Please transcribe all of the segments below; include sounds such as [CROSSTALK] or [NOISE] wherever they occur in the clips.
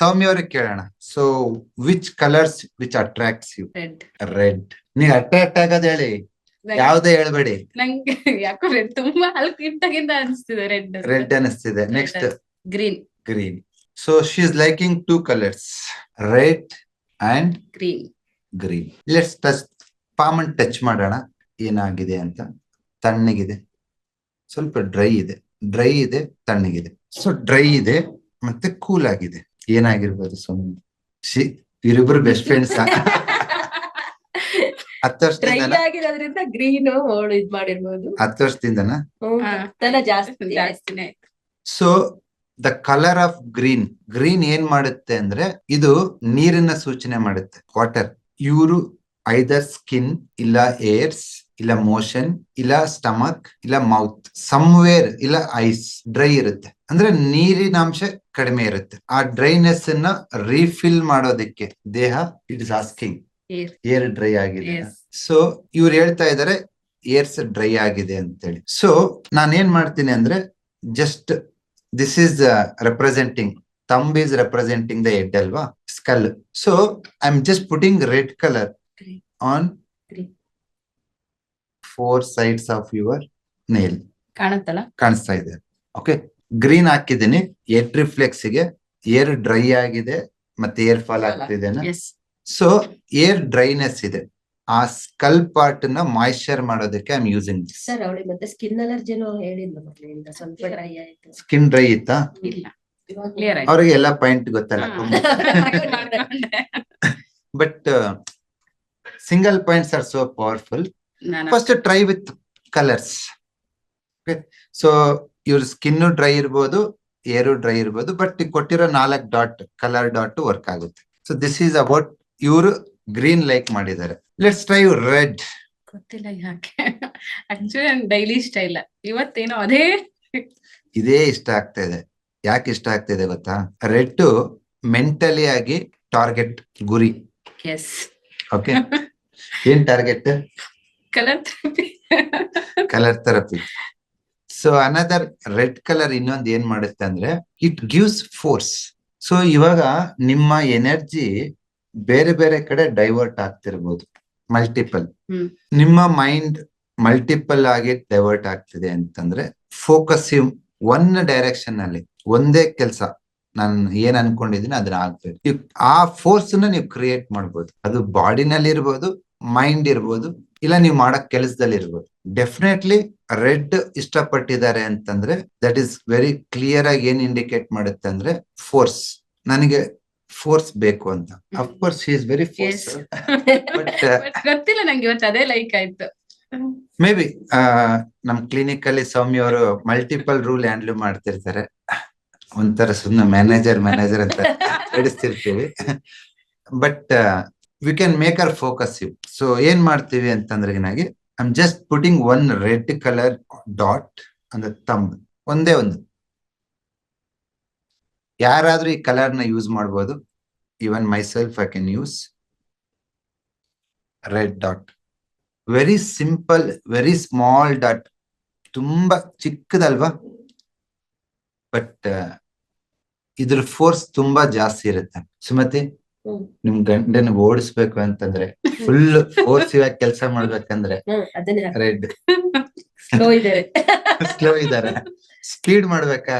ಸೌಮ್ಯ ಅವ್ರಿಗೆ ಕೇಳೋಣ. So which colours which attracts you red red ನೀವ್ ಅಟ್ರಾಕ್ಟ್ ಆಗೋದ್ ಹೇಳಿ. ಯಾವ್ದೇ ಹೇಳ್ಬೇಡಿ. ನಂಗೆ [LAUGHS] ಯಾಕೋ ರೆಡ್ ತುಂಬಾ ಹಲ್ಕ್ ಇಟ್ಟಾಗಿಂದ ಅನ್ಸ್ತಿದೆ ರೆಡ್ ರೆಡ್ ಅನಿಸ್ತಿದೆ. Next green green so she is liking two colours red and green green let's touch palm on touch ಮಾಡೋಣ. ಏನಾಗಿದೆ ಅಂತ. ತಣ್ಣಗಿದೆ. ಸ್ವಲ್ಪ ಡ್ರೈ ಇದೆ. ಡ್ರೈ ಇದೆ ತಣ್ಣಗಿದೆ. ಸೊ ಡ್ರೈ ಇದೆ ಮತ್ತೆ ಕೂಲ್ ಆಗಿದೆ. ಏನಾಗಿರ್ಬೋದು ಸುಮ್ಮನೆ ಶಿ ಇವರಿಬ್ರು ಬೆಸ್ಟ್ ಫ್ರೆಂಡ್ಸ್ ಹತ್ತು ವರ್ಷದಿಂದ ಆಗಿರೋದ್ರಿಂದ ಗ್ರೀನ್ ಓಳು ಇದ್ ಮಾಡಿರ್ಬೋದು. ಹತ್ತು ವರ್ಷದಿಂದನ? ಜಾಸ್ತಿ ಜಾಸ್ತಿನೇ so the colour of green green ಏನ್ ಮಾಡುತ್ತೆ ಅಂದ್ರೆ ಇದು ನೀರಿನ ಸೂಚನೆ ಮಾಡುತ್ತೆ. ವಾಟರ್ ಇವರು ಐದರ್ ಸ್ಕಿನ್ ಇಲ್ಲ ಏರ್ಸ್ ಇಲ್ಲ ಮೋಷನ್ ಇಲ್ಲ ಸ್ಟಮಕ್ ಇಲ್ಲ ಮೌತ್ ಸಮ್ವೇರ್ ಇಲ್ಲ ಐಸ್ ಡ್ರೈ ಇರುತ್ತೆ. ಅಂದ್ರೆ ನೀರಿನ ಅಂಶ ಕಡಿಮೆ ಇರುತ್ತೆ. ಆ ಡ್ರೈನೆಸ್ ಅನ್ನ ರೀಫಿಲ್ ಮಾಡೋದಕ್ಕೆ ದೇಹ it is asking hair dry ಆಗಿದೆ. ಸೊ ಇವ್ರು ಹೇಳ್ತಾ ಇದಾರೆ ಏರ್ಸ್ ಡ್ರೈ ಆಗಿದೆ ಅಂತೇಳಿ. ಸೊ ನಾನು ಏನ್ ಮಾಡ್ತೀನಿ ಅಂದ್ರೆ just this is representing thumb is representing the head ಅಲ್ವಾ? Skull so I am just putting red colour. On. Four sides of your nail ಕಾಣುತ್ತಲ್ಲ? ಕಾಣಿಸ್ತಾ ಇದೆ. ಓಕೆ ಗ್ರೀನ್ ಹಾಕಿದ್ದೀನಿ. ಏರ್ ರಿಫ್ಲೆಕ್ಸ್ಗೆ ಏರ್ ಡ್ರೈ ಆಗಿದೆ ಮತ್ತೆ ಏರ್ ಫಾಲ್ ಆಗ್ತಿದೆ ಸೊ ಏರ್ ಡ್ರೈನೆಸ್ ಇದೆ. ಆ ಸ್ಕಲ್ ಪಾರ್ಟ್ನ ಮಾಯಿಶ್ಚರ್ ಮಾಡೋದಕ್ಕೆ I am using this sir ಅವಳಿಗೆ ಮತ್ತೆ ಸ್ಕಿನ್ ಅಲರ್ಜಿನೂ ಹೇಳಿದ್ಲು ಮೊದ್ಲಿಂದ ಸ್ವಲ್ಪ ಡ್ರೈ ಆಯ್ತು. ಸ್ಕಿನ್ ಡ್ರೈ ಇತ್ತಾ? ಇಲ್ಲ. ಅವ್ರಿಗೆ ಎಲ್ಲ ಪಾಯಿಂಟ್ ಗೊತ್ತಲ್ಲ. But single points are so powerful first try with colours so ಇವ್ರ ಸ್ಕಿನ್ ಡ್ರೈ ಇರ್ಬೋದು ಏರು ಡ್ರೈ ಇರ್ಬೋದು ಬಟ್ ಕೊಟ್ಟಿರೋ ನಾಲ್ಕು ಡಾಟ್ ಕಲರ್ ಡಾಟ್ ವರ್ಕ್ ಆಗುತ್ತೆ. ಸೊ ದಿಸ್ ಈಸ್ ಅಬೌಟ್ ಇವರು ಗ್ರೀನ್ ಲೈಕ್ ಮಾಡಿದ್ದಾರೆ. ಲೆಟ್ಸ್ ಟ್ರೈ ರೆಡ್ ಗೊತ್ತಿಲ್ಲ ಯಾಕೆ. ಆಕ್ಚುಲಿ ಡೈಲಿ ಇಷ್ಟ ಇಲ್ಲ. ಇವತ್ತೇನೋ ಅದೇ. ಇದೇ ಇಷ್ಟ ಆಗ್ತಾ ಇದೆ. ಯಾಕೆ ಇಷ್ಟ ಆಗ್ತಾ ಇದೆ ಗೊತ್ತಾ? ರೆಡ್ ಮೆಂಟಲಿ ಆಗಿ ಟಾರ್ಗೆಟ್ ಗುರಿ. ಓಕೆ ಏನ್ target colour colour therapy so another red colour ಇನ್ನೊಂದ್ ಏನ್ ಮಾಡುತ್ತೆ ಅಂದ್ರೆ ಇಟ್ ಗಿವ್ಸ್ ಫೋರ್ಸ್ ಸೊ ಇವಾಗ ನಿಮ್ಮ ಎನರ್ಜಿ ಬೇರೆ ಬೇರೆ ಕಡೆ ಡೈವರ್ಟ್ ಆಗ್ತಿರ್ಬೋದು. ಮಲ್ಟಿಪಲ್ ನಿಮ್ಮ ಮೈಂಡ್ ಮಲ್ಟಿಪಲ್ ಆಗಿ ಡೈವರ್ಟ್ ಆಗ್ತಿದೆ ಅಂತಂದ್ರೆ ಫೋಕಸ್ ಒನ್ ಡೈರೆಕ್ಷನ್ ಅಲ್ಲಿ ಒಂದೇ ಕೆಲಸ. ನಾನು ಏನ್ ಅನ್ಕೊಂಡಿದೀನಿ ಅದನ್ನ ಆಗ್ಬೇಕು. ಆ ಫೋರ್ಸ್ ನೀವು ಕ್ರಿಯೇಟ್ ಮಾಡ್ಬೋದು. ಅದು ಬಾಡಿನಲ್ಲಿ ಇರ್ಬೋದು ಮೈಂಡ್ ಇರ್ಬೋದು ಇಲ್ಲ ನೀವು ಮಾಡಕ್ ಕೆಲಸದಲ್ಲಿ ಇರ್ಬೋದು. ಡೆಫಿನೆಟ್ಲಿ ರೆಡ್ ಇಷ್ಟಪಟ್ಟಿದ್ದಾರೆ ಅಂತಂದ್ರೆ ದಟ್ ಈಸ್ ವೆರಿ ಕ್ಲಿಯರ್ ಆಗಿ ಏನ್ ಇಂಡಿಕೇಟ್ ಮಾಡುತ್ತೆ ಅಂದ್ರೆ ಫೋರ್ಸ್ ನನಗೆ ಫೋರ್ಸ್ ಬೇಕು ಅಂತ. ಅಫ್ಕೋರ್ಸ್ ಈಸ್ ವೆರಿ ಫೋರ್ಸ್ ಗೊತ್ತಿಲ್ಲ ನಂಗೆ ಇವತ್ತು ಅದೇ ಲೈಕ್ ಆಯ್ತು. ಮೇ ಬಿ ನಮ್ ಕ್ಲಿನಿಕ್ ಅಲ್ಲಿ ಸೌಮ್ಯ ಅವರು ಮಲ್ಟಿಪಲ್ ರೂಲ್ ಹ್ಯಾಂಡಲ್ ಮಾಡ್ತಿರ್ತಾರೆ. ಒಂಥರ ಸುಮ್ಮನೆ ಮ್ಯಾನೇಜರ್ ಮ್ಯಾನೇಜರ್ ಅಂತ [LAUGHS] ನಡೆಸ್ತಿರ್ತೀವಿ but we can make her focus you so ಏನ್ ಮಾಡ್ತೀವಿ ಅಂತಂದ್ರೆ ಏನಾಗಿ I'm just putting one red colour dot ಅಂದ್ರೆ ತಂಬ್ ಒಂದೇ ಒಂದು. ಯಾರಾದ್ರೂ ಈ ಕಲರ್ನ ಯೂಸ್ ಮಾಡ್ಬೋದು. Even myself I can use red dot very simple very small dot ತುಂಬಾ ಚಿಕ್ಕದಲ್ವಾ? ಬಟ್ ಇದ್ರ ಫೋರ್ಸ್ ತುಂಬಾ ಜಾಸ್ತಿ ಇರುತ್ತೆ. ಸುಮತಿ. ನಿಮ್ ಗಂಡನ ಓಡಿಸ್ಬೇಕು ಅಂತಂದ್ರೆ ಫುಲ್ ಫೋರ್ಸ್ ಇವಾಗ ಕೆಲಸ ಮಾಡ್ಬೇಕಂದ್ರೆ ರೆಡ್ ಸ್ಲೋ ಇದಾರೆ ಸ್ಪೀಡ್ ಮಾಡ್ಬೇಕಾ?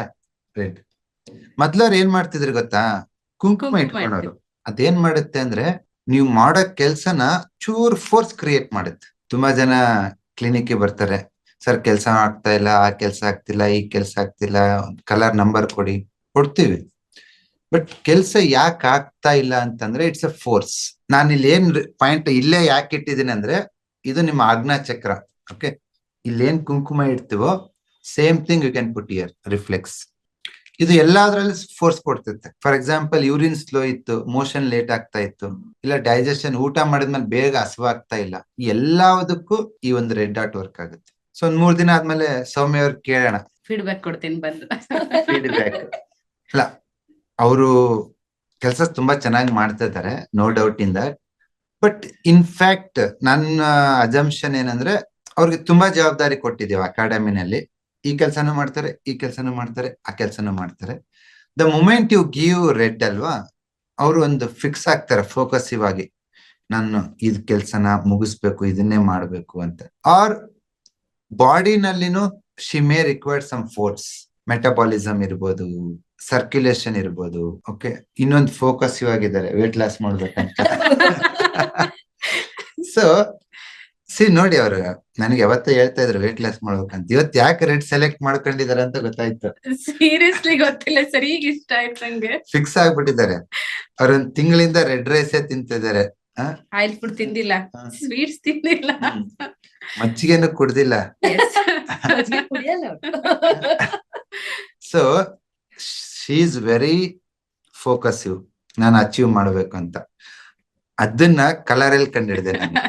ರೆಡ್ ಮೊದ್ಲವ್ರು ಏನ್ ಮಾಡ್ತಿದ್ರು ಗೊತ್ತಾ? ಕುಂಕುಮ ಕುಂಕುಮ ಇಟ್ಕೊಂಡವ್ರು. ಅದೇನ್ ಮಾಡುತ್ತೆ ಅಂದ್ರೆ ನೀವು ಮಾಡೋ ಕೆಲ್ಸನ ಚೂರ್ ಫೋರ್ಸ್ ಕ್ರಿಯೇಟ್ ಮಾಡುತ್ತೆ. ತುಂಬಾ ಜನ ಕ್ಲಿನಿಕ್ಗೆ ಬರ್ತಾರೆ. ಸರ್ ಕೆಲಸ ಆಗ್ತಾ ಇಲ್ಲ ಆ ಕೆಲಸ ಆಗ್ತಿಲ್ಲ ಈ ಕೆಲಸ ಆಗ್ತಿಲ್ಲ ಕಲರ್ ನಂಬರ್ ಕೊಡಿ. ಕೊಡ್ತೀವಿ. ಬಟ್ ಕೆಲಸ ಯಾಕೆ ಆಗ್ತಾ ಇಲ್ಲ ಅಂತಂದ್ರೆ ಇಟ್ಸ್ ಅ ಫೋರ್ಸ್ ನಾನು ಇಲ್ಲಿ ಏನ್ ಪಾಯಿಂಟ್ ಇಲ್ಲೇ ಯಾಕೆ ಇಟ್ಟಿದ್ದೀನಿ ಅಂದ್ರೆ ಇದು ನಿಮ್ಮ ಆಜ್ಞಾ ಚಕ್ರ ಓಕೆ ಇಲ್ಲೇನ್ ಕುಂಕುಮ ಇಡ್ತೀವೋ same thing you can put ear reflex ಇದು ಎಲ್ಲಾದ್ರಲ್ಲಿ ಫೋರ್ಸ್ ಕೊಡ್ತಿರ್ತೆ ಫಾರ್ ಎಕ್ಸಾಂಪಲ್ ಯೂರಿನ್ ಸ್ಲೋ ಇತ್ತು ಮೋಷನ್ ಲೇಟ್ ಆಗ್ತಾ ಇತ್ತು ಇಲ್ಲ ಡೈಜೆಷನ್ ಊಟ ಮಾಡಿದ್ಮೇಲೆ ಬೇಗ ಹಸುವಾಗ್ತಾ ಇಲ್ಲ ಎಲ್ಲದಕ್ಕೂ ಈ ಒಂದು ರೆಡ್ ಡಾಟ್ ವರ್ಕ್ ಆಗುತ್ತೆ. ಸೊ ಒಂದ್ ಮೂರ್ ದಿನ ಆದ್ಮೇಲೆ ಸೌಮ್ಯ ಅವ್ರಿಗೆ ಕೇಳೋಣ. ಫೀಡ್ಬ್ಯಾಕ್ ಕೊಡ್ತೀನಿ ಬಂದು. ಫೀಡ್ಬ್ಯಾಕ್ ಅಲ್ಲ ಅವರು ಕೆಲಸ ತುಂಬಾ ಚೆನ್ನಾಗಿ ಮಾಡ್ತಾ ಇದ್ದಾರೆ no doubt in that but in fact ನನ್ನ ಅಜಂಪ್ಷನ್ ಏನಂದ್ರೆ, ಅವ್ರಿಗೆ ತುಂಬಾ ಜವಾಬ್ದಾರಿ ಕೊಟ್ಟಿದ್ದೇವೆ ಅಕಾಡೆಮಿನಲ್ಲಿ. ಈ ಕೆಲಸನೂ ಮಾಡ್ತಾರೆ, ಈ ಕೆಲಸನೂ ಮಾಡ್ತಾರೆ, ಆ ಕೆಲಸನೂ ಮಾಡ್ತಾರೆ. The moment you give red ಅಲ್ವಾ, ಅವರು ಒಂದು ಫಿಕ್ಸ್ ಆಗ್ತಾರೆ ಫೋಕಸಿವ್ ಆಗಿ. ನಾನು ಇದ್ ಕೆಲ್ಸನ ಮುಗಿಸ್ಬೇಕು, ಇದನ್ನೇ ಮಾಡ್ಬೇಕು ಅಂತ. R ಬಾಡಿನಲ್ಲಿನೂ she may required some force metabolism ಇರ್ಬೋದು ಸರ್ಕ್ಯುಲೇಷನ್ ಇರ್ಬೋದು ಓಕೆ ಇನ್ನೊಂದು ಫೋಕಸ್ ಇವಾಗಿದ್ದಾರೆ ವೇಟ್ ಲಾಸ್ ಮಾಡ್ಬೇಕಂತ. [LAUGHS] ಸೊ ಸಿ ನೋಡಿ ಅವರು ನನಗೆ ಯಾವತ್ತೂ ಹೇಳ್ತಾ ಇದ್ರು ವೇಟ್ ಲಾಸ್ ಮಾಡ್ಬೇಕಂತ. ಇವತ್ತು ಯಾಕೆ ರೆಡ್ ಸೆಲೆಕ್ಟ್ ಮಾಡ್ಕೊಂಡಿದ್ದಾರೆ ಅಂತ ಗೊತ್ತಾಯ್ತು. ಸೀರಿಯಸ್ಲಿ ಗೊತ್ತಿಲ್ಲ ಸರಿ ಈಗ ಇಷ್ಟ ಆಯ್ತು ನಂಗೆ. ಫಿಕ್ಸ್ ಆಗ್ಬಿಟ್ಟಿದ್ದಾರೆ. ಅವ್ರೊಂದ್ ತಿಂಗಳಿಂದ ರೆಡ್ ರೈಸೇ ತಿಂತಿದ್ದಾರೆ. ಆಯಿಲ್ ಫುಡ್ ತಿಂದಿಲ್ಲ. ಸ್ವೀಟ್ಸ್ ತಿಂದಿಲ್ಲ. ಮಜ್ಜಿಗೆನು ಕುಡ್ದಿಲ್ಲ. [LAUGHS] [LAUGHS] So she is very focusive ನಾನು ಅಚೀವ್ ಮಾಡ್ಬೇಕು ಅಂತ ಅದನ್ನ ಕಲರ್ ಅಲ್ಲಿ ಕಂಡಿಡಿದೆ ನಾನು.